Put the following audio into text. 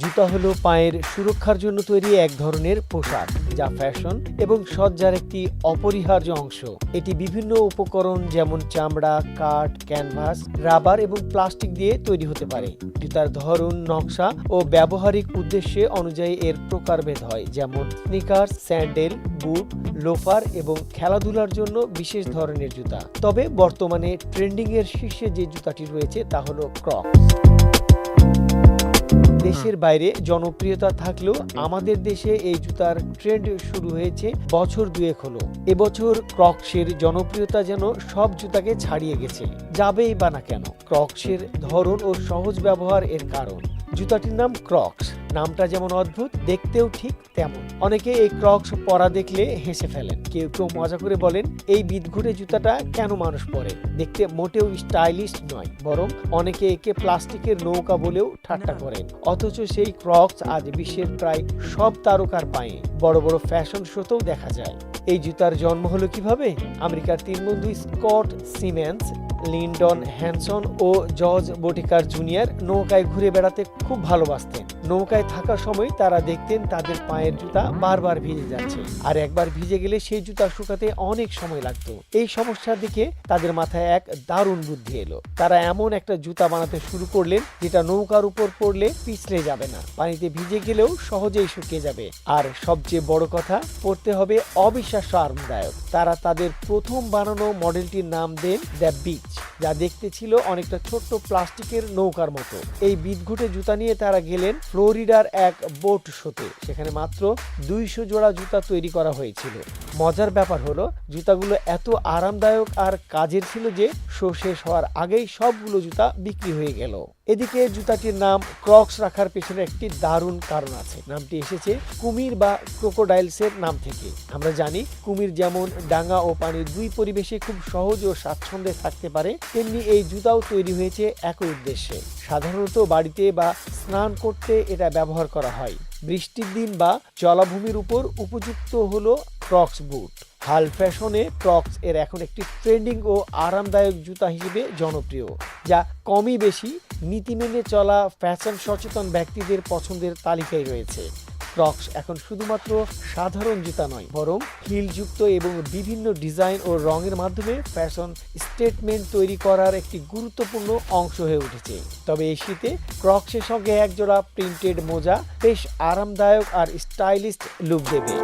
জুতা হলো পায়ের সুরক্ষার জন্য তৈরি এক ধরনের পোশাক, যা ফ্যাশন এবং সজ্জার একটি অপরিহার্য অংশ। এটি বিভিন্ন উপকরণ যেমন চামড়া, কাঠ, ক্যানভাস, রাবার এবং প্লাস্টিক দিয়ে তৈরি হতে পারে। জুতার ধরন, নকশা ও ব্যবহারিক উদ্দেশ্যে অনুযায়ী এর প্রকারভেদ হয়, যেমন স্নিকার, স্যান্ডেল, বুট, লোফার এবং খেলাধুলার জন্য বিশেষ ধরনের জুতা। তবে বর্তমানে ট্রেন্ডিং এর শীর্ষে যে জুতাটি রয়েছে তা হলো ক্রক দেশের বাইরে জনপ্রিয়তা থাকলেও আমাদের দেশে এই জুতার ট্রেন্ড শুরু হয়েছে বছর দুয়েক হলো। এবছর ক্রক্সের জনপ্রিয়তা যেন সব জুতাকে ছাড়িয়ে গেছে। যাবেই বা না কেন ক্রক্সের ধরন ও সহজ ব্যবহার এর কারণ। জুতাটির নাম ক্রক্স। নামটা যেমন অদ্ভুত দেখতেও ঠিক তেমন। অনেকে এই ক্রক্স পরা দেখলে হেসে ফেলেন। কেউ কেউ মজা করে বলেন এই বিদঘুটে জুতাটা কেন মানুষ পরে? দেখতে মোটেও স্টাইলিশ নয় বরং অনেকে একে প্লাস্টিকের নৌকা বলেও ঠাট্টা করেন। অথচ সেই ক্রক্স আজ বিশ্বের প্রায় সব তারকার পায়ে। বড় বড় ফ্যাশন শোতেও দেখা যায়। এই জুতার জন্ম হলো কীভাবে? আমেরিকার তিন বন্ধু স্কট সিমেন্স লিন্ডন হ্যানসন ও জর্জ বোটিকার জুনিয়র নৌকায় ঘুরে বেড়াতে খুব ভালোবাসতেন। নৌকায় থাকার সময় তারা দেখতেন তাদের পায়ের জুতা বারবার ভিজে যাচ্ছে। আর একবার ভিজে গেলে সেই জুতা শুকাতে অনেক সময় লাগতো। এই সমস্যার দিকে তাদের মাথায় এক দারুণ বুদ্ধি এলো। তারা এমন একটা জুতা বানাতে শুরু করলেন যেটা নৌকার উপর পড়লে পিছলে যাবে না। পানিতে ভিজে গেলেও সহজেই শুকিয়ে যাবে। আর সবচেয়ে বড় কথা, পড়তে হবে অবিশ্বাস্য আরামদায়ক। তারা তাদের প্রথম বানানো মডেলটির নাম দেন দ্য বিচ, যা দেখতে ছিল অনেকটা ছোট্ট প্লাস্টিকের নৌকার মতো। এই বিদঘুটে জুতা নিয়ে তারা গেলেন ফ্লোরিডার এক বোট শোতে, সেখানে মাত্র দুইশো জোড়া জুতা তৈরি করা হয়েছিল। মজার ব্যাপার হলো, জুতাগুলো এত আরামদায়ক আর কাজের ছিল যে, শো শেষ হওয়ার আগেই সবগুলো জুতা বিক্রি হয়ে গেল। এদিকে জুতাটির নাম ক্রক্স রাখার পেছনে একটি দারুণ কারণ আছে। নামটি এসেছে কুমির বা ক্রোকোডাইলসের নাম থেকে। আমরা জানি, কুমির যেমন ডাঙা ও পানির দুই পরিবেশে খুব সহজ ও স্বাচ্ছন্দ্যে থাকতে পারে, তেমনি এই জুতাও তৈরি হয়েছে একই উদ্দেশ্যে। সাধারণত বাড়িতে বা স্নান করতে এটা ব্যবহার করা হয়। বৃষ্টির দিন বা জলাভূমির উপর উপযুক্ত হলো ক্রক্স বুট। হাল ফ্যাশনে ক্রক্স এর এখন একটি ট্রেন্ডিং ও আরামদায়ক জুতা হিসেবে জনপ্রিয়, যা কমই বেশি নীতি মেনে চলা ফ্যাশন সচেতন ব্যক্তিদের পছন্দের তালিকায় রয়েছে। ক্রক্স এখন শুধুমাত্র সাধারণ জুতা নয়, বরং হিলযুক্ত এবং বিভিন্ন ডিজাইন ও রঙের মাধ্যমে ফ্যাশন স্টেটমেন্ট তৈরি করার একটি গুরুত্বপূর্ণ অংশ হয়ে উঠেছে। তবে এই শীতে ক্রক্সের সঙ্গে একজোড়া প্রিন্টেড মোজা বেশ আরামদায়ক আর স্টাইলিস্ট লুক দেবে।